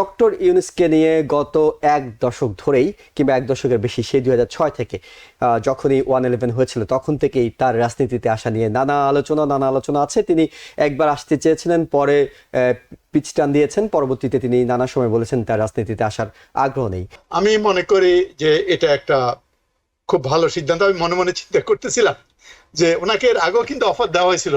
Doctor ইউনুসকে নিয়ে গত এক দশক ধরেই কিংবা এক দশকের বেশি সেই দুই হাজার ছয় থেকে যখনই ওয়ান ইলেভেন হয়েছিল তখন থেকেই তার রাজনীতিতে আসা নিয়ে নানা আলোচনা নানা আলোচনা আছে। তিনি একবার আসতে চেয়েছিলেন পরে পিচ টান দিয়েছেন। পরবর্তীতে তিনি নানা সময় বলেছেন তার রাজনীতিতে আসার আগ্রহ নেই। আমি মনে করি যে এটা একটা খুব ভালো সিদ্ধান্ত। আমি মনে মনে চিন্তা করতেছিলাম যে ওনাকে এর আগেও কিন্তু অফার দেওয়া হয়েছিল।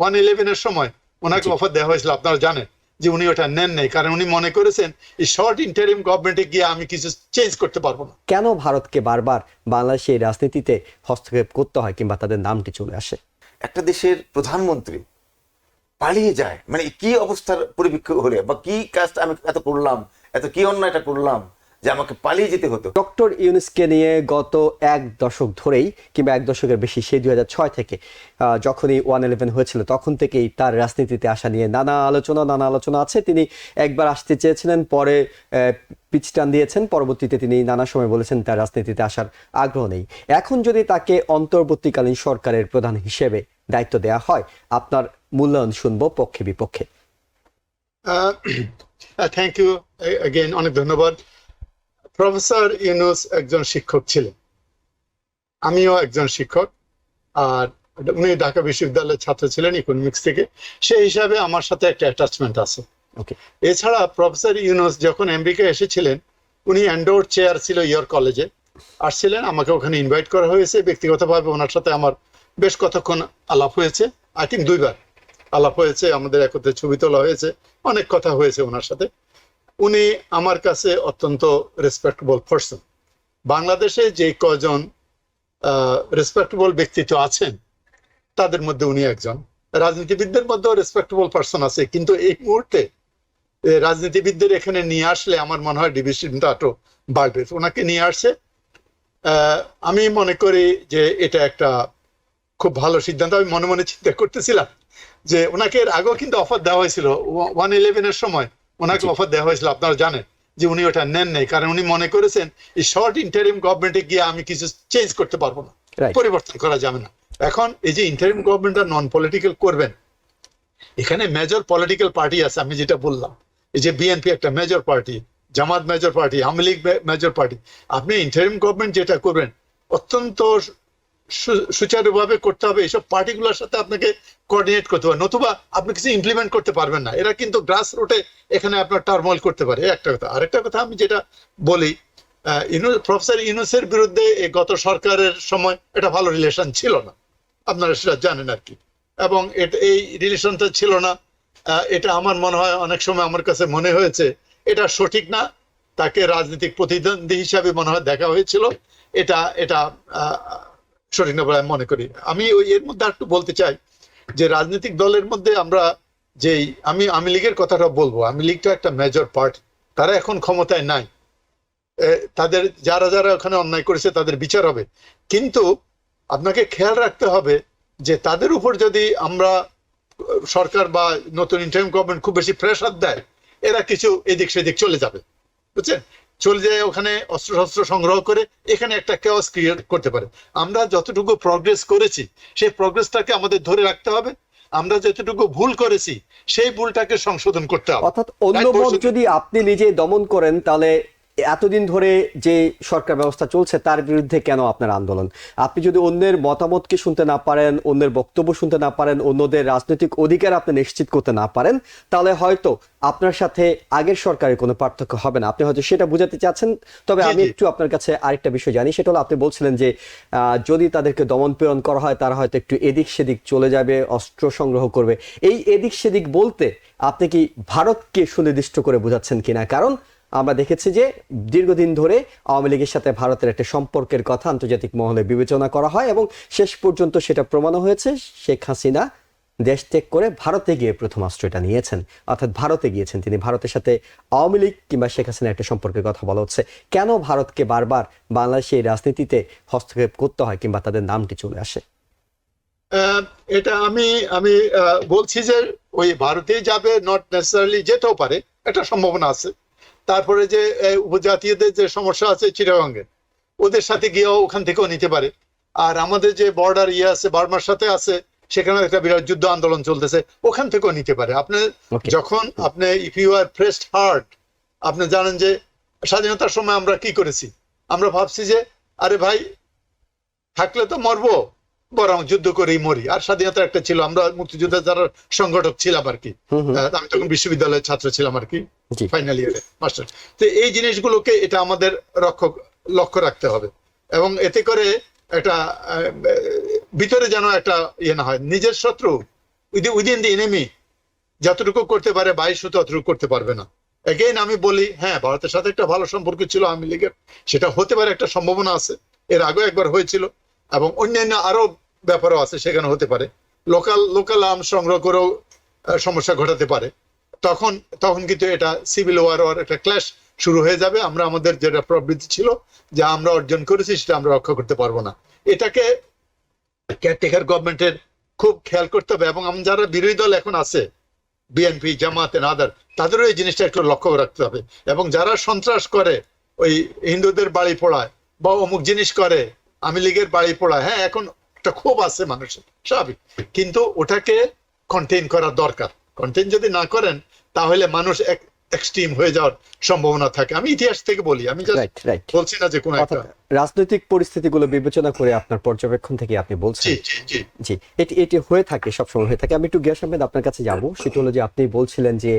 ওয়ান ইলেভেনের সময় ওনাকে অফার দেওয়া হয়েছিল আপনারা জানেন। যে উনি ওটা নেন নাই কারণ উনি মনে করেছেন এই শর্ট ইন্টারিম গভর্নমেন্টে গিয়ে আমি কিছু চেঞ্জ করতে পারব না। কেন ভারতকে বারবার বাংলাদেশের রাজনীতিতে হস্তক্ষেপ করতে হয় কিংবা তাদের নামটি চলে আসে? একটা দেশের প্রধানমন্ত্রী পালিয়ে যায় মানে কি অবস্থার পরিপ্রেক্ষিত হলে বা কি কাজটা আমি এত করলাম এত কি অন্যায়টা করলাম যে আমাকে পালিয়ে যেতে হতো। ডক্টর ইউনুসকে নিয়ে গত এক দশক ধরেই কিংবা এক দশকের বেশি সেই দুই হাজার ছয় থেকে আহ, যখনই ওয়ান ইলেভেন হয়েছিল তখন থেকেই তার রাজনীতিতে আসা নিয়ে নানা আলোচনা নানা আলোচনা আছে। তিনি একবার আসতে চেয়েছিলেন পরে আহ, পিচ টান দিয়েছেন। পরবর্তীতে তিনি নানা সময় বলেছেন তার রাজনীতিতে আসার আগ্রহ নেই। এখন যদি তাকে অন্তর্বর্তীকালীন সরকারের প্রধান হিসেবে দায়িত্ব দেওয়া হয় আপনার মূল্যায়ন শুনব পক্ষে বিপক্ষে থ্যাংক ইউ অনেক ধন্যবাদ। প্রফেসর ইউনুস একজন শিক্ষক ছিলেন। আমিও একজন শিক্ষক আর উনি ঢাকা বিশ্ববিদ্যালয়ের ছাত্র ছিলেন ইকোনমিক্স থেকে। সেই হিসাবে আমার সাথে একটা অ্যাটাচমেন্ট আছে। ওকে এছাড়া প্রফেসর ইউনুস যখন আমেরিকা এসেছিলেন উনি অ্যান্ডোর চেয়ার ছিল ইয়র কলেজে আসছিলেন আমাকে ওখানে ইনভাইট করা হয়েছে। ব্যক্তিগতভাবে ওনার সাথে আমার বেশ কতক্ষণ আলাপ হয়েছে। আই থিঙ্ক দুইবার আলাপ হয়েছে আমাদের একত্রে ছবি তোলা হয়েছে অনেক কথা হয়েছে ওনার সাথে। উনি আমার কাছে অত্যন্ত রেসপেক্টেবল পার্সন বাংলাদেশে যে কজন রেসপেক্টেবল ব্যক্তিত্ব আছেন, তাদের মধ্যে উনি একজন। রাজনীতিবিদদের মধ্যেও রেসপেক্টেবল পার্সন আছে, কিন্তু এই মুহূর্তে রাজনীতিবিদদের এখানে নিয়ে আসলে আমার মনে হয় ডিভিশনটা আরও বাড়বে। ওনাকে নিয়ে আসছে আমি মনে করি যে এটা একটা খুব ভালো সিদ্ধান্ত। আমি মনে মনে চিন্তা করতেছিলাম যে ওনাকে এর আগেও কিন্তু অফার দেওয়া হয়েছিল। ওয়ান ইলেভেনের সময় ওনাকে অফার দেওয়া হয়েছিল আপনারা জানেন যে উনি ওটা নেন নাই। কারণ উনি মনে করেছেন এই শর্ট ইন্টারিম গভর্নমেন্টে গিয়ে আমি কিছু চেঞ্জ করতে পারব না পরিবর্তন করা যাবে না। এখন এই যে ইন্টারিম গভর্নমেন্টটা নন পলিটিক্যাল করবেন এখানে মেজর পলিটিক্যাল পার্টি আছে আমি যেটা বললাম এই যে বিএনপি একটা major party Jamaat major party Awami League major party আপনি ইন্টারিম গভর্নমেন্ট যেটা করবেন অত্যন্ত সুচারুভাবে করতে হবে এইসব পার্টিগুলোর সাথে আপনাকে কোঅর্ডিনেট করতে হবে, নতুবা আপনি কিছু ইমপ্লিমেন্ট করতে পারবেন না। এরা কিন্তু গ্রাস রুটে এখানে আপনার টার্মল করতে পারে। একটা কথা। আরেকটা কথা আমি যেটা বলি প্রফেসর ইউনুসের বিরুদ্ধে গত সরকারের সময় এটা ভালো রিলেশন ছিল না। আপনারা সেটা জানেন আর কি। এবং এটা, এই রিলেশনটা ছিল না। এটা আমার মনে হয় অনেক সময় আমার কাছে মনে হয়েছে। এটা সঠিক না। তাকে রাজনৈতিক প্রতিদ্বন্দ্বী হিসাবে মনে হয় দেখা হয়েছিল। এটা এটা সঠিক না বলে আমি মনে করি। আমি ওই এর মধ্যে আর একটু বলতে চাই যে রাজনৈতিক দলের মধ্যে আমরা যেই আমি আমি লীগের কথাটা বলব। আমি লীগটা একটা মেজর পার্ট তারা এখন ক্ষমতায় নাই। তাদের যারা যারা ওখানে অন্যায় করেছে তাদের বিচার হবে। কিন্তু আপনাকে খেয়াল রাখতে হবে যে তাদের উপর যদি আমরা সরকার বা নতুন ইন্টারিম গভর্নমেন্ট খুব বেশি প্রেশার দেয়, এরা কিছু এদিক সেদিক চলে যাবে। বুঝছেন? চলে যায় ওখানে অস্ত্র শস্ত্র সংগ্রহ করে এখানে একটা কেওয়াস ক্রিয়েট করতে পারে। আমরা যতটুকু প্রগ্রেস করেছি সেই প্রগ্রেসটাকে আমাদের ধরে রাখতে হবে। আমরা যতটুকু ভুল করেছি সেই ভুলটাকে সংশোধন করতে হবে। অর্থাৎ অন্য যদি আপনি নিজে দমন করেন তাহলে এতদিন ধরে যে সরকার ব্যবস্থা চলছে তার বিরুদ্ধে কেন আপনার আন্দোলন? আপনি যদি অন্যের মতামতকে শুনতে না পারেন অন্যের বক্তব্য শুনতে না পারেন অন্যদের রাজনৈতিক অধিকার আপনি নিশ্চিত করতে না পারেন তাহলে হয়তো আপনার সাথে আগের সরকারের কোনো পার্থক্য হবে না। আপনি হয়তো সেটা বোঝাতে চাচ্ছেন। তবে আমি একটু আপনার কাছে আরেকটা বিষয় জানি সেটা হলো আপনি বলছিলেন যে আহ, যদি তাদেরকে দমন পীড়ন করা হয় তারা হয়তো একটু এদিক সেদিক চলে যাবে অস্ত্র সংগ্রহ করবে। এই এদিক সেদিক বলতে আপনি কি ভারতকে সুনির্দিষ্ট করে বোঝাচ্ছেন কিনা? কারণ আমরা দেখেছি যে দীর্ঘদিন ধরে আওয়ামী লীগের সাথে ভারতের একটা সম্পর্কের কথা আন্তর্জাতিক মহলে বিবেচনা করা হয় এবং শেষ পর্যন্ত সেটা প্রমাণ হয়েছে। শেখ হাসিনা দেশ ত্যাগ করে ভারতে গিয়ে প্রথম আশ্রয়টা নিয়েছেন। অর্থাৎ ভারতে গিয়েছেন। তিনি ভারতের সাথে আওয়ামী লীগ কিংবা শেখ হাসিনার একটা সম্পর্কের কথা বলা হচ্ছে। কেন ভারতকে বারবার বাংলাদেশে এই রাজনীতিতে হস্তক্ষেপ করতে হয় কিংবা তাদের নামটি চলে আসে? এটা আমি আমি বলছি যে ওই ভারতে যাবে নট নেসেসারিলি যেতেও পারে, একটা সম্ভাবনা আছে। তারপরে যে উপজাতীয়দের যে সমস্যা আছে চিটাগাঙ্গে ওদের সাথে গিয়েও ওখান থেকেও নিতে পারে। আর আমাদের যে বর্ডার ইয়ে আছে বার্মার সাথে আছে সেখানে একটা বিরাট যুদ্ধ আন্দোলন চলতেছে ওখান থেকেও নিতে পারে। আপনি যখন আপনি if you are pressed hard আপনি জানেন যে স্বাধীনতার সময় আমরা কি করেছি? আমরা ভাবছি যে আরে ভাই থাকলে তো মরবো। বরং যুদ্ধ করেই মরি। আর স্বাধীনতা একটা ছিল আমরা মুক্তিযোদ্ধা যারা সংগঠক ছিলাম আর কি আমি তখন বিশ্ববিদ্যালয়ের ছাত্র ছিলাম আর কি ফাইনাল ইয়ারে মাস্টার তো এই জিনিসগুলোকে এটা আমাদের রক্ষক লক্ষ্য রাখতে হবে। এবং এতে করে একটা ভিতরে যেন একটা ইয়ে না হয় নিজের শত্রু উইদিন দি এনিমি যতটুকু করতে পারে বাইশ ততটুকু করতে পারবে না। এগেইন আমি বলি হ্যাঁ ভারতের সাথে একটা ভালো সম্পর্ক ছিল আওয়ামী লীগের সেটা হতে পারে একটা সম্ভাবনা আছে। এর আগেও একবার হয়েছিল। এবং অন্যান্য আরও ব্যাপারও আছে, সেখানে হতে পারে। লোকাল লোকাল আম সংগ্রহ করেও সমস্যা ঘটাতে পারে। তখন তখন কিন্তু এটা সিভিল ওয়ার ওয়ার একটা ক্ল্যাশ শুরু হয়ে যাবে। আমরা আমাদের যেটা প্রবৃত্তি ছিল, যা আমরা অর্জন করেছি, সেটা আমরা রক্ষা করতে পারব না। এটাকে কেয়ারটেকার গভর্নমেন্টের খুব খেয়াল করতে হবে, এবং যারা বিরোধী দল এখন আছে বিএনপি জামাত আদার তাদেরও এই জিনিসটা একটু লক্ষ্য রাখতে হবে। এবং যারা সন্ত্রাস করে, ওই হিন্দুদের বাড়ি পোড়ায়, বা অমুক জিনিস করে আমি লীগের বাড়ি পড়া হ্যাঁ এখন একটা ক্ষোভ আছে মানুষের স্বাভাবিক। কিন্তু ওটাকে কন্টেইন করা দরকার। কন্টেইন যদি না করেন তাহলে মানুষ এক্সট্রিম হয়ে যাওয়ার সম্ভাবনা থাকে। আমি ইতিহাস থেকে বলি আমি বলছি না যে কোনো একটা। রাজনৈতিক পরিস্থিতিগুলো বিবেচনা করে আপনার পর্যবেক্ষণ থেকে আপনি বলছেন। জি জি জি। জি এটি এটি হয়ে থাকে সবসময় হয়ে থাকে। আমি একটু গিয়াস আহমেদ আপনার কাছে যাব। সেটা হলো যে আপনি বলছিলেন যে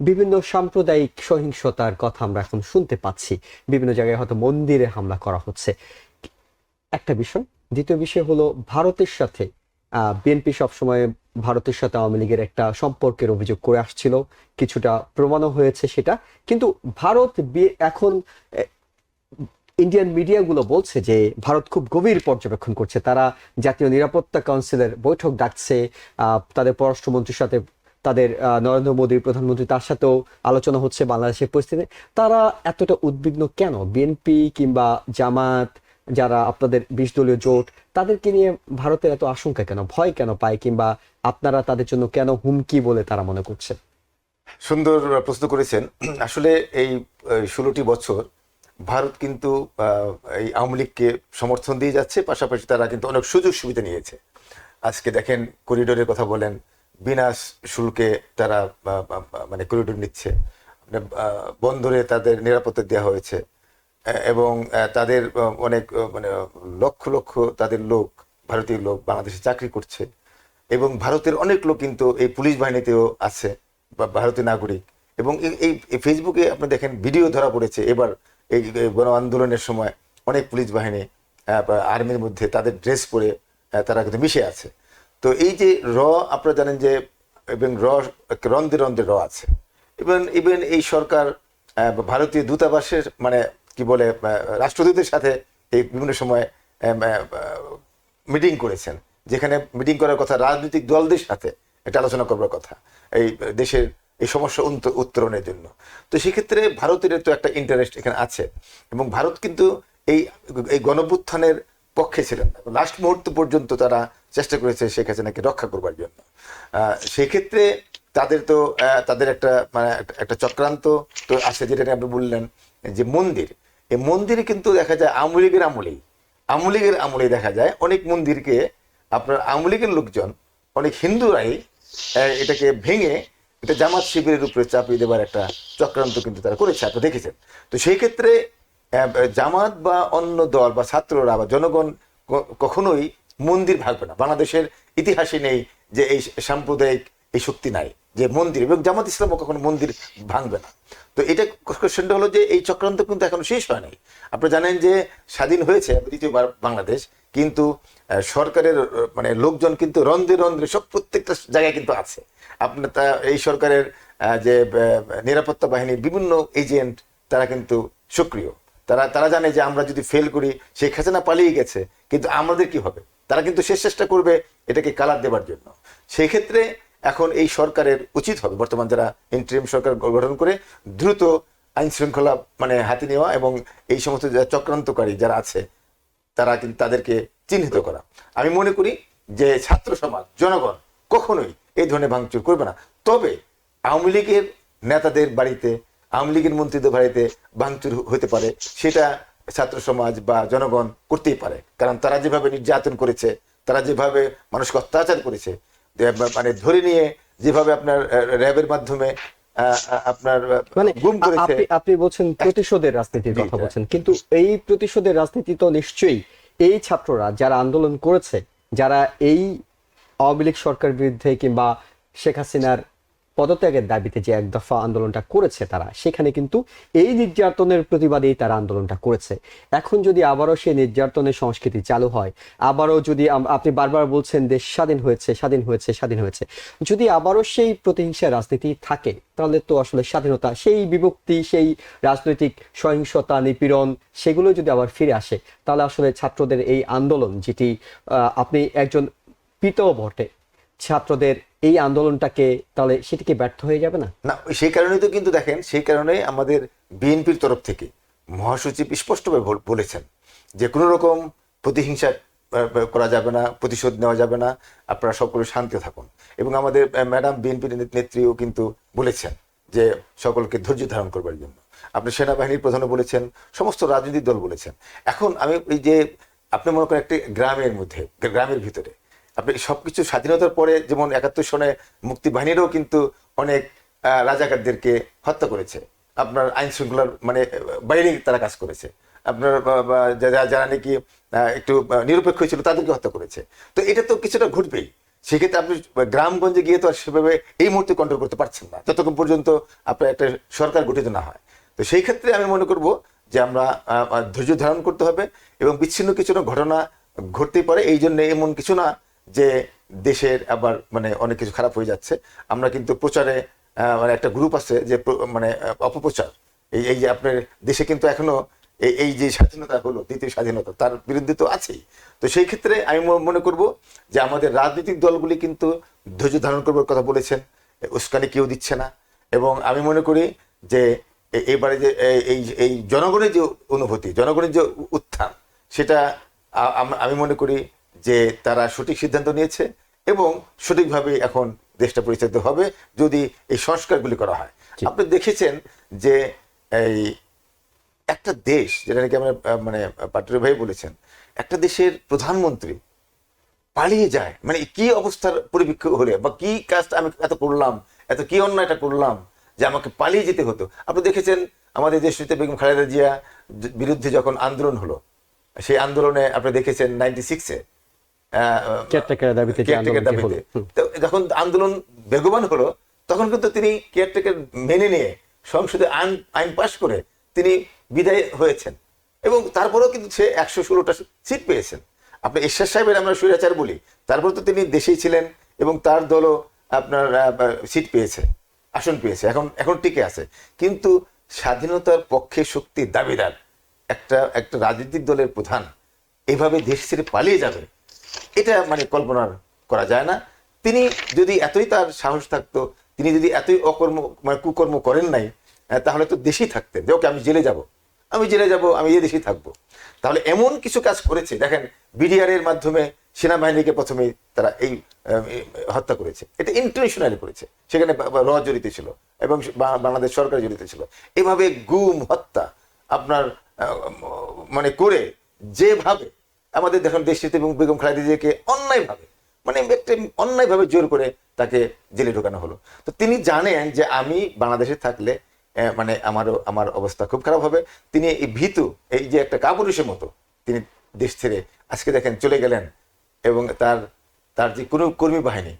বিভিন্ন সাম্প্রদায়িক সহিংসতার কথা আমরা এখন শুনতে পাচ্ছি। বিভিন্ন জায়গায় হয়তো মন্দিরে হামলা করা হচ্ছে। একটা বিষয়। দ্বিতীয় বিষয় হলো ভারতের সাথে বিএনপি সবসময় ভারতের সাথে আওয়ামী লীগের একটা সম্পর্কের অভিযোগ করে আসছিল। কিছুটা প্রমাণও হয়েছে সেটা। কিন্তু ভারত এখন ইন্ডিয়ান মিডিয়াগুলো বলছে যে ভারত খুব গভীর পর্যবেক্ষণ করছে। তারা জাতীয় নিরাপত্তা কাউন্সিলের বৈঠক ডাকছে। তাদের পররাষ্ট্রমন্ত্রীর সাথে, তাদের নরেন্দ্র মোদীর প্রধানমন্ত্রী তার সাথেও আলোচনা হচ্ছে বাংলাদেশের পরিস্থিতি। তারা এতটা উদ্বিগ্ন কেন? বিএনপি কিংবা জামাত যারা আপনাদের বিশ দলীয় জোট, তাদেরকে নিয়ে ভারতের এত আশঙ্কা কেন, ভয় কেন পায়, কিংবা আপনারা তাদের জন্য কেন হুমকি বলে তারা মনে করছে সুন্দর প্রশ্ন করেছেন। আসলে এই ষোলোটি বছর ভারত কিন্তু এই আওয়ামী লীগকে সমর্থন দিয়ে যাচ্ছে, পাশাপাশি তারা কিন্তু অনেক সুযোগ সুবিধা নিয়েছে। আজকে দেখেন করিডোরের কথা বলেন বিনা শুল্কে তারা মানে করিডোর নিচ্ছে। বন্দরে তাদের নিরাপত্তা দেওয়া হয়েছে। এবং তাদের অনেক মানে লক্ষ লক্ষ তাদের লোক, ভারতীয় লোক বাংলাদেশে চাকরি করছে। এবং ভারতের অনেক লোক কিন্তু এই পুলিশ বাহিনীতেও আছে, বা ভারতীয় নাগরিক। এবং এই- ফেসবুকে আপনি দেখেন, ভিডিও ধরা পড়েছে, এবার এই গণ আন্দোলনের সময় অনেক পুলিশ বাহিনী আর্মির মধ্যে তাদের ড্রেস পরে তারা কিন্তু মিশে আছে। তো এই যে র, আপনারা জানেন যে, এবং র রন্দে রন্দে র আছে। ইভেন ইভেন এই সরকার ভারতীয় দূতাবাসের মানে কি বলে রাষ্ট্রদূতের সাথে এই বিভিন্ন সময় মিটিং করেছেন, যেখানে মিটিং করার কথা রাজনৈতিক দলদের সাথে এটা আলোচনা করবার কথা, এই দেশের এই সমস্যা উত্তরণের জন্য। তো সেক্ষেত্রে ভারতের তো একটা ইন্টারেস্ট এখানে আছে, এবং ভারত কিন্তু এই এই গণভ্যুত্থানের পক্ষে ছিলেন লাস্ট মুহূর্ত পর্যন্ত তারা চেষ্টা করেছে শেখ হাসিনাকে রক্ষা করবার জন্য। সেক্ষেত্রে তাদের তো তাদের একটা মানে একটা- চক্রান্ত তো আছে, যেটা আপনি বললেন, যে মন্দির। এই মন্দিরে কিন্তু দেখা যায় আওয়ামী লীগের আমলেই আওয়ামী লীগের আমলে দেখা যায়। অনেক মন্দিরকে আপনার আওয়ামী লীগের লোকজন, অনেক হিন্দুরাই এটাকে ভেঙে এটা জামাত শিবিরের উপরে চাপিয়ে দেবার একটা চক্রান্ত কিন্তু তারা করেছে, আপনি দেখেছেন। তো সেই ক্ষেত্রে জামাত বা অন্য দল বা ছাত্ররা বা জনগণ কখনোই মন্দির ভাগবে না। বাংলাদেশের ইতিহাসে নেই যে এই সাম্প্রদায়িক এই শক্তি নাই, যে মন্দির, এবং জামাত ইসলামও কখনো মন্দির ভাঙবে না। তো এটা কোশ্চেনটা হলো যে এই চক্রান্ত কিন্তু এখনও শেষ হয় নাই আপনারা জানেন যে স্বাধীন হয়েছে দ্বিতীয়বার বাংলাদেশ, কিন্তু সরকারের মানে লোকজন কিন্তু রন্ধ্রে রন্ধ্রে সব প্রত্যেকটা জায়গায় কিন্তু আছে। আপনার তা, এই সরকারের যে নিরাপত্তা বাহিনীর বিভিন্ন এজেন্ট তারা কিন্তু সক্রিয়। তারা তারা জানে যে আমরা যদি ফেল করি, শেখ হাসিনা পালিয়ে গেছে, কিন্তু আমাদের কি হবে? তারা কিন্তু শেষ চেষ্টা করবে এটাকে কালার দেবার জন্য। সেই ক্ষেত্রে এখন এই সরকারের উচিত হবে, বর্তমান যারা ইন্টারিম সরকার গঠন করে দ্রুত আইন শৃঙ্খলা মানে হাতে নেওয়া এবং এই সমস্ত যারা চক্রান্তকারী যারা আছে, তারা কিন্তু তাদেরকে চিহ্নিত করা। আমি মনে করি যে ছাত্র সমাজ, জনগণ কখনোই এই ধরনের ভাঙচুর করবে না। তবে আওয়ামী লীগের নেতাদের বাড়িতে, আওয়ামী লীগের মন্ত্রীদের বাড়িতে ভাঙচুর হতে পারে, সেটা ছাত্র সমাজ বা জনগণ করতেই পারে। কারণ তারা যেভাবে নির্যাতন করেছে, তারা যেভাবে মানুষকে অত্যাচার করেছে মানে ধরে নিয়ে যেভাবে আপনার র্যাবের মাধ্যমে আপনার মানে গুম করেছে। আপনি আপনি বলছেন প্রতিশোধের রাজনীতির কথা বলছেন কিন্তু এই প্রতিশোধের রাজনীতি তো নিশ্চয়ই এই ছাত্ররা যারা আন্দোলন করেছে যারা এই আওয়ামী লীগ সরকার বিরুদ্ধে কিংবা শেখ হাসিনার পদত্যাগের দাবিতে যে এক দফা আন্দোলনটা করেছে তারা, সেখানে কিন্তু এই নির্যাতনের প্রতিবাদেই তারা আন্দোলনটা করেছে। এখন যদি আবারও সেই নির্যাতনের সংস্কৃতি চালু হয়, আবারও যদি আপনি বারবার বলছেন দেশ স্বাধীন হয়েছে স্বাধীন হয়েছে স্বাধীন হয়েছে, যদি আবারও সেই প্রতিহিংসা রাজনীতি থাকে, তাহলে তো আসলে স্বাধীনতা, সেই বিভক্তি, সেই রাজনৈতিক সহিংসতা, নিপীড়ন, সেগুলো যদি আবার ফিরে আসে, তাহলে আসলে ছাত্রদের এই আন্দোলন, যেটি আপনি একজন পিতাও বটে, ছাত্রদের এই আন্দোলনটাকে তাহলে সেটি কি ব্যর্থ হয়ে যাবে না? না, সেই কারণেই তো কিন্তু দেখেন, সেই কারণে আমাদের বিএনপির তরফ থেকে মহাসচিব স্পষ্টভাবে বলেছেন যে কোনো রকম প্রতিহিংসা করা যাবে না, প্রতিশোধ নেওয়া যাবে না, আপনারা সকলে শান্তি থাকুন। এবং আমাদের ম্যাডাম বিএনপির নেত্রীও কিন্তু বলেছেন যে সকলকে ধৈর্য ধারণ করবার জন্য। আপনি সেনাবাহিনীর প্রধানও বলেছেন, সমস্ত রাজনৈতিক দল বলেছেন। এখন আমি এই যে, আপনি মনে করেন একটি গ্রামের মধ্যে, গ্রামের ভিতরে আপনি সবকিছু স্বাধীনতার পরে যেমন একাত্তর সনে মুক্তি বাহিনীরও কিন্তু অনেক রাজাকারদেরকে হত্যা করেছে। আপনার আইন শৃঙ্খলার মানে বাইরে তারা কাজ করেছে। আপনার যারা নাকি একটু নিরপেক্ষ ছিল তাদেরকে হত্যা করেছে। তো এটা তো কিছুটা ঘটবেই। সেক্ষেত্রে আপনি গ্রামগঞ্জে গিয়ে তো আর সেভাবে এই মুহূর্তে কন্ট্রোল করতে পারছেন না। যতক্ষণ পর্যন্ত আপনার একটা সরকার গঠিত না হয়। তো সেই ক্ষেত্রে আমি মনে করব যে আমরা ধৈর্য ধারণ করতে হবে এবং বিচ্ছিন্ন কিছু ঘটনা ঘটতেই পারে। এই জন্য এমন কিছু না যে দেশের আবার মানে অনেক কিছু খারাপ হয়ে যাচ্ছে। আমরা কিন্তু প্রচারে মানে একটা গ্রুপ আছে যে মানে অপপ্রচার। এই এই যে আপনার দেশে কিন্তু এখনও এই যে স্বাধীনতা হলো, দ্বিতীয় স্বাধীনতা, তার বিরুদ্ধে তো আছেই। তো সেই ক্ষেত্রে আমি মনে করব যে আমাদের রাজনৈতিক দলগুলি কিন্তু ধৈর্য ধারণ করবার কথা বলেছেন উস্কানি কেউ দিচ্ছে না। এবং আমি মনে করি যে এবারে যে এই এই জনগণের যে অনুভূতি, জনগণের যে উত্থান, সেটা আমি মনে করি যে তারা সঠিক সিদ্ধান্ত নিয়েছে এবং সঠিকভাবে এখন দেশটা পরিচালিত হবে যদি এই সংস্কারগুলি করা হয়। আপনি দেখেছেন যে এই একটা দেশ যেটা নাকি আমরা মানে পাটুরি ভাই বলেছেন একটা দেশের প্রধানমন্ত্রী পালিয়ে যায়। মানে কি অবস্থার পরিপ্রেক্ষিত হলে বা কি কাজটা আমি এত করলাম এত কি অন্যায়টা করলাম যে আমাকে পালিয়ে যেতে হতো? আপনি দেখেছেন আমাদের দেশ বেগম খালেদা জিয়া বিরুদ্ধে যখন আন্দোলন হলো সেই আন্দোলনে আপনি দেখেছেন নাইনটি সিক্সে কেয়ারটেকারের দাবিতে কেয়ারটেকার দাবিতে। তো যখন আন্দোলন বেগবান হলো তখন কিন্তু তিনি কেয়ারটেকার মেনে নিয়ে সংসদে আইন আইন পাশ করে তিনি বিদায় হয়েছেন। এবং তারপরেও কিন্তু সে একশো ষোলোটা সিট পেয়েছেন। আপনি ঈশ্বর সাহেবের আমরা স্বৈরাচার বলি তারপর তো তিনি দেশেই ছিলেন এবং তার দলও আপনার সিট পেয়েছে আসন পেয়েছে এখন এখন টিকে আছে। কিন্তু স্বাধীনতার পক্ষে শক্তির দাবিদার একটা একটা রাজনৈতিক দলের প্রধান এভাবে দেশ ছেড়ে পালিয়ে যাবে এটা মানে কল্পনা করা যায় না। তিনি যদি এতই তার সাহস থাকতো, তিনি যদি এতই অকর্ম মানে কুকর্ম করেন নাই তাহলে তো দেশেই থাকতেন। যে, ওকে, আমি জেলে যাব। আমি জেলে যাব, আমি এই দেশেই থাকব। তাহলে এমন কিছু কাজ করেছে, দেখেন বিডিআর এর মাধ্যমে সেনাবাহিনীকে প্রথমে তারা এই হত্যা করেছে। এটা ইন্টারন্যাশনালি করেছে। সেখানে র জড়িত ছিল এবং বাংলাদেশ সরকার জড়িত ছিল। এভাবে গুম, হত্যা আপনার মানে করে যেভাবে আমাদের দেখুন দেশটিতে এবং বেগম খালেদা অন্যায়ভাবে মানে একটা অন্যায়ভাবে জোর করে তাকে জেলে ঢোকানো হলো। তো তিনি জানেন যে আমি বাংলাদেশে থাকলে মানে আমারও, আমার অবস্থা খুব খারাপ হবে। তিনি এই ভীতু, এই যে একটা কাপুরুষের মতো, তিনি দেশ ছেড়ে আজকে দেখেন চলে গেলেন এবং তার তার যে কোনো কর্মী বাহিনী,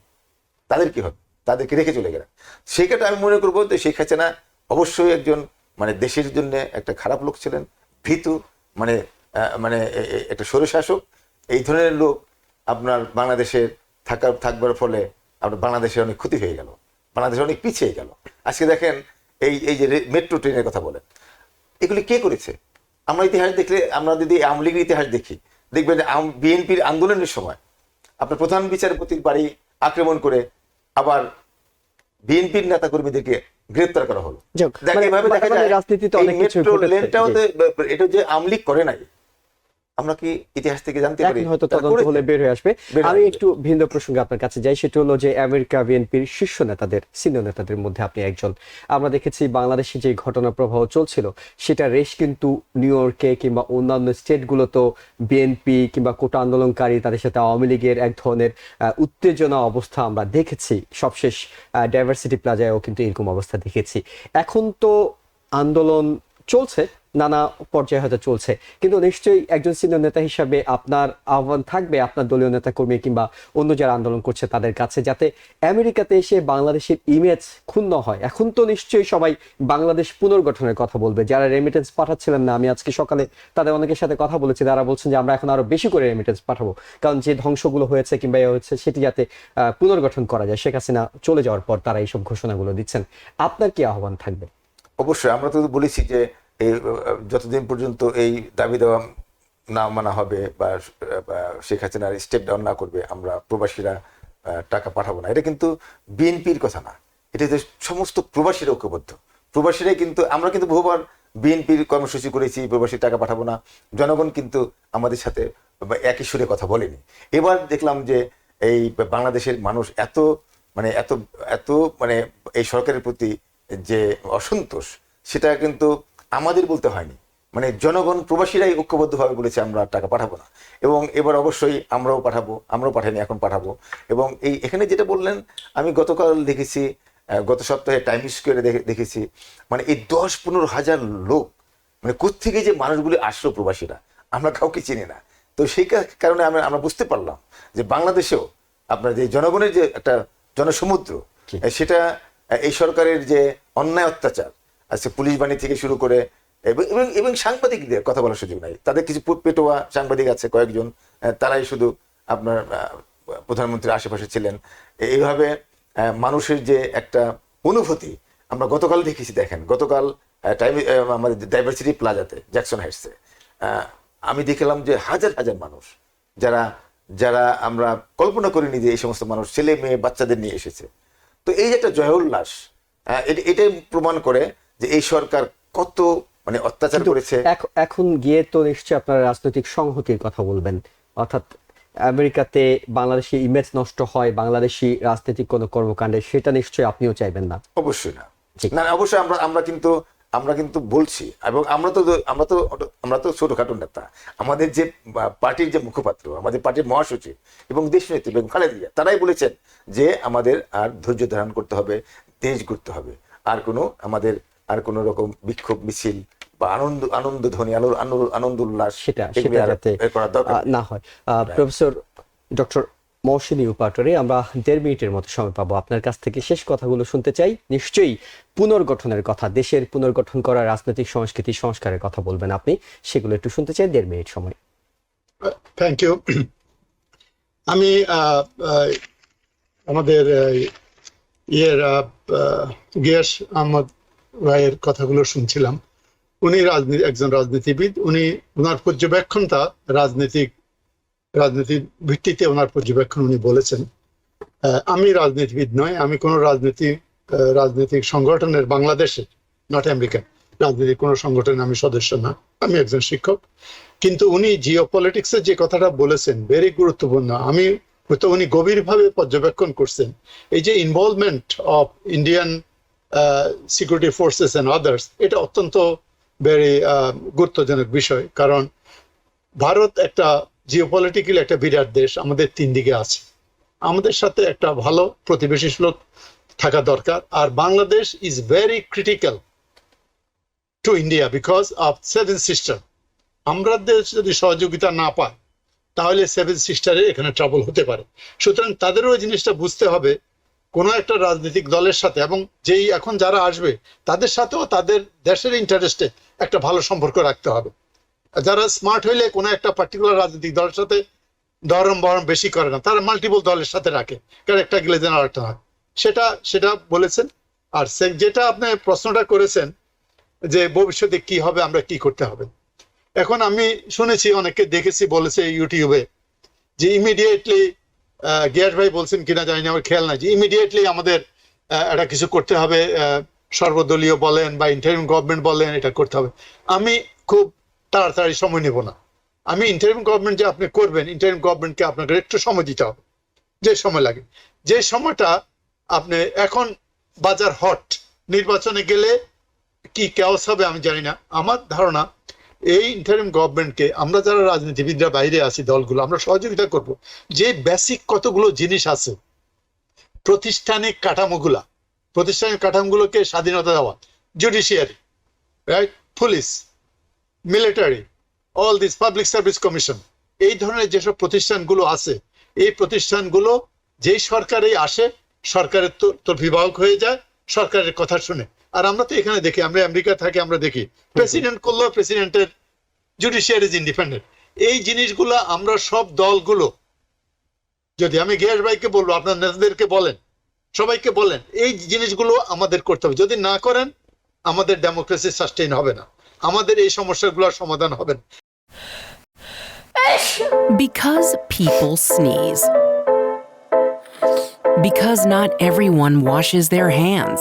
তাদের কি হবে? তাদেরকে রেখে চলে গেলেন। সেক্ষেত্রে আমি মনে করব যে শেখ হাসিনা অবশ্যই একজন মানে দেশের জন্য একটা খারাপ লোক ছিলেন। ভীতু মানে মানে একটা স্বৈরশাসক এই ধরনের লোক আপনার বাংলাদেশে থাকার থাকবার ফলে আপনার বাংলাদেশের অনেক ক্ষতি হয়ে গেল বাংলাদেশ অনেক পিছিয়ে গেল। আজকে দেখেন এই এই যে মেট্রো ট্রেনের কথা বলেন এগুলি কে করেছে? আমরা ইতিহাস দেখলে আমরা যদি আওয়ামী লীগের ইতিহাস দেখি দেখবেন বিএনপির আন্দোলনের সময় আপনার প্রধান বিচারপতির বাড়ি আক্রমণ করে আবার বিএনপির নেতা কর্মীদেরকে গ্রেপ্তার করা হলো। মানে- এভাবে দেখা যায় এটা যে আওয়ামী লীগ করে নাই আমরা কি ইতিহাস থেকে জানতে পারি? হয়তো তদন্ত হলে বের হয়ে আসবে। আমি একটু ভিন্ন প্রসঙ্গে আপনার কাছে যাই। সেটা হলো যে আমেরিকা বিএনপির শীর্ষ নেতাদের সিনিয়র নেতাদের মধ্যে আপনি একজন। আমরা দেখেছি বাংলাদেশে যে ঘটনা প্রবাহ চলছিল সেটা রেশ কিন্তু নিউ ইয়র্কে কিংবা অন্যান্য স্টেটগুলোতেও বিএনপি কিংবা কোটা আন্দোলনকারী তাদের সাথে আওয়ামী লীগের এক ধরনের উত্তেজনা অবস্থা আমরা দেখেছি। সবশেষ ডাইভার্সিটি প্লাজায়ও কিন্তু এরকম অবস্থা দেখেছি। এখন তো আন্দোলন চলছে নানা পর্যায়ে হয়তো চলছে। কিন্তু নিশ্চয়ই একজন সিনিয়র নেতা হিসাবে আপনার আহ্বান থাকবে, আপনার দলীয় নেতা কর্মী কিংবা অন্য যারা আন্দোলন করছে তাদের কাছে, যাতে আমেরিকাতে এসে বাংলাদেশের ইমেজ ক্ষুণ্ণ হয়। এখন তো নিশ্চয়ই সবাই বাংলাদেশ পুনর্গঠনের কথা বলবে। যারা রেমিটেন্স পাঠাচ্ছিলেন না, আমি আজকে সকালে তাদের অনেকের সাথে কথা বলেছি, তারা বলছেন যে আমরা এখন আরও বেশি করে রেমিটেন্স পাঠাবো। কারণ যে ধ্বংসগুলো হয়েছে কিংবা ইয়ে হয়েছে সেটি যাতে পুনর্গঠন করা যায়। শেখ হাসিনা চলে যাওয়ার পর তারা এইসব ঘোষণাগুলো দিচ্ছেন। আপনার কি আহ্বান থাকবে? অবশ্যই, আমরা তো বলেছি যে এই যতদিন পর্যন্ত এই দাবি দেওয়া না মানা হবে বা শেখ হাসিনার স্টেপ ডাউন না করবে, আমরা প্রবাসীরা টাকা পাঠাবো না। এটা কিন্তু বিএনপির কথা না। এটা যে সমস্ত প্রবাসীরা ঐক্যবদ্ধ। প্রবাসীরাই কিন্তু, আমরা কিন্তু বহুবার বিএনপির কর্মসূচি করেছি, প্রবাসী টাকা পাঠাবো না। জনগণ কিন্তু আমাদের সাথে একই সুরে কথা বলেনি। এবার দেখলাম যে এই বাংলাদেশের মানুষ এত মানে এত এত মানে এই সরকারের প্রতি যে অসন্তোষ, সেটা কিন্তু আমাদের বলতে হয়নি। মানে জনগণ প্রবাসীরাই ঐক্যবদ্ধভাবে বলেছে আমরা টাকা পাঠাবো না। এবং এবার অবশ্যই আমরাও পাঠাবো আমরাও পাঠাইনি এখন পাঠাবো। এবং এই এখানে যেটা বললেন আমি গতকাল দেখেছি গত সপ্তাহে টাইম স্কোয়ারে দেখে- দেখেছি মানে এই দশ পনেরো হাজার লোক মানে কোথেকে যে মানুষগুলি আসলো প্রবাসীরা আমরা কাউকে চিনি না। তো সেই কারণে আমরা আমরা বুঝতে পারলাম যে বাংলাদেশেও আপনার যে জনগণের যে একটা জনসমুদ্র সেটা এই সরকারের যে অন্যায় অত্যাচার আজকে পুলিশ বাহিনী থেকে শুরু করে এবং এবং সাংবাদিকদের কথা বলার সুযোগ নাই। তাদের কিছু পেটোয়া সাংবাদিক আছে কয়েকজন তারাই শুধু আপনার প্রধানমন্ত্রীর আশেপাশে ছিলেন। এইভাবে মানুষের যে একটা অনুভূতি আমরা গতকাল দেখেছি দেখেন গতকাল টাইম আমাদের ডাইভার্সিটি প্লাজাতে জ্যাকসন হাইটসে আমি দেখলাম যে হাজার হাজার মানুষ যারা যারা আমরা কল্পনা করিনি যে এই সমস্ত মানুষ ছেলে মেয়ে বাচ্চাদের নিয়ে এসেছে। তো এই যে একটা জয় উল্লাস আহ, এটা- এটাই প্রমাণ করে যে এই সরকার কত মানে অত্যাচার করেছে। এখন গিয়ে তো নিশ্চয়ই আপনারা রাজনৈতিক সংহতির কথা বলবেন। অর্থাৎ আমেরিকাতে বাংলাদেশি ইমেজ নষ্ট হয় বাংলাদেশি রাজনৈতিক কোনো কর্মকাণ্ডে সেটা নিশ্চয়ই আপনিও চাইবেন না। অবশ্যই না। না অবশ্যই আমরা আমরা কিন্তু আমরা কিন্তু বলছি এবং আমরা তো আমরা তো আমরা তো ছোটখাটো নেতা। আমাদের যে পার্টির যে মুখপাত্র আমাদের পার্টির মহাসচিব এবং দেশ নেত্রী বেগম খালেদা জিয়া, তারাই বলেছেন যে আমাদের আর ধৈর্য ধারণ করতে হবে দেশ করতে হবে। আর কোনো আমাদের আর কোনো রকম বিক্ষোভ মিছিল বা আনন্দ আনন্দ ধ্বনি আনন্দ আনন্দ উল্লাস সেটা সেটা যাতে না হয়। প্রফেসর ডক্টর মৌসিনী উপাটরে আমরা দেড় মিনিটের মতো সময় পাবো। আপনার কাছ থেকে শেষ কথাগুলো শুনতে চাই। নিশ্চয়ই পুনর্গঠনের কথা দেশের পুনর্গঠন করা রাজনৈতিক সংস্কৃতি সংস্কারের কথা বলবেন আপনি। সেগুলো একটু শুনতে চাই দেড় মিনিট সময়। থ্যাংক ইউ আমি আমাদের ইয়ের আহ, আহ, গিয়াস আহমদ রায়ের কথাগুলো শুনছিলাম। উনি রাজনীতি, একজন রাজনীতিবিদ, উনি ওনার পর্যবেক্ষণটা রাজনৈতিক, রাজনীতির ভিত্তিতে ওনার পর্যবেক্ষণ উনি বলেছেন। আমি রাজনীতিবিদ নয়, আমি কোনো রাজনীতি রাজনৈতিক সংগঠনের বাংলাদেশের নট আমেরিকা রাজনৈতিক কোনো সংগঠনে আমি সদস্য না, আমি একজন শিক্ষক। কিন্তু উনি জিও পলিটিক্সের যে কথাটা বলেছেন ভেরি গুরুত্বপূর্ণ। আমি হয়তো উনি গভীরভাবে পর্যবেক্ষণ করছেন। এই যে involvement of Indian security forces and others এটা অত্যন্ত ভেরি গুরুত্বজনক বিষয়, কারণ ভারত একটা জিওপলিটিক্যাল একটা বিরাট দেশ, আমাদের তিন দিকে আছে। আমাদের সাথে একটা ভালো প্রতিবেশী সুলভ থাকা দরকার, আর Bangladesh is very critical to India because of seven sister আমরা দেশ যদি সহযোগিতা না পায় তাহলে সেভেন সিস্টারে এখানে ট্রাবল হতে পারে। সুতরাং তাদেরও ওই জিনিসটা বুঝতে হবে কোনো একটা রাজনৈতিক দলের সাথে এবং যেই এখন যারা আসবে, তাদের সাথেও তাদের দেশের ইন্টারেস্টে একটা ভালো সম্পর্ক রাখতে হবে। যারা স্মার্ট হইলে কোনো একটা পার্টিকুলার রাজনৈতিক দলের সাথে দরম বরম বেশি করে না, তারা মাল্টিপল দলের সাথে রাখে, কারণ একটা গেলে যেন আরেকটা হয়। সেটা সেটা বলেছেন। আর যেটা আপনি প্রশ্নটা করেছেন যে ভবিষ্যতে কি হবে, আমরা কি করতে হবে। এখন আমি শুনেছি অনেকে দেখেছি বলেছে ইউটিউবে যে ইমিডিয়েটলি গিয়াস ভাই বলছেন কিনা জানি না, আমার খেয়াল নাই। যে ইমিডিয়েটলি আমাদের একটা কিছু করতে হবে সর্বদলীয় বলেন বা ইন্টারিম গভর্নমেন্ট বলেন, এটা করতে হবে। আমি খুব তাড়াতাড়ি সময় নেব না। আমি ইন্টারিম গভর্নমেন্ট যে আপনি করবেন ইন্টারিম গভর্নমেন্টকে আপনাকে একটু সময় দিতে হবে। যে সময় লাগে। যে সময়টা আপনি এখন বাজার হট নির্বাচনে গেলে কি কেওস হবে আমি জানি না। আমার ধারণা এই ইন্টারিম গভর্নমেন্টকে আমরা যারা রাজনীতিবিদরা বাইরে আছি দলগুলো, আমরা সহযোগিতা করব। যে বেসিক কতগুলো জিনিস আছে প্রতিষ্ঠানিক কাঠামোগুলা প্রতিষ্ঠানিক কাঠামোগুলোকে স্বাধীনতা দেওয়া judiciary right police military all this public service commission এই ধরনের যেসব প্রতিষ্ঠানগুলো আছে, এই প্রতিষ্ঠানগুলো যেই সরকারেই আসে, সরকারের তো তোর বিভাগ হয়ে যায়, সরকারের কথা শুনে। আর আমরা তো এখানে দেখি, আমরা আমেরিকা থাকি, আমরা দেখি। প্রেসিডেন্ট করলেও প্রেসিডেন্টের জুডিশিয়ারি ইজ ইন্ডিপেন্ডেন্ট এই জিনিসগুলো আমরা সব দলগুলো, যদি আমি গিয়াস ভাইকে বলব, আপনার নেতাদেরকে বলেন, সবাইকে বলেন, এই জিনিসগুলো আমাদের করতে হবে। যদি না করেন, আমাদের ডেমোক্রেসি সাস্টেইন হবে না। আমাদের এই সমস্যাগুলোর সমাধান হবে না। Because people sneeze. Because not everyone washes their hands.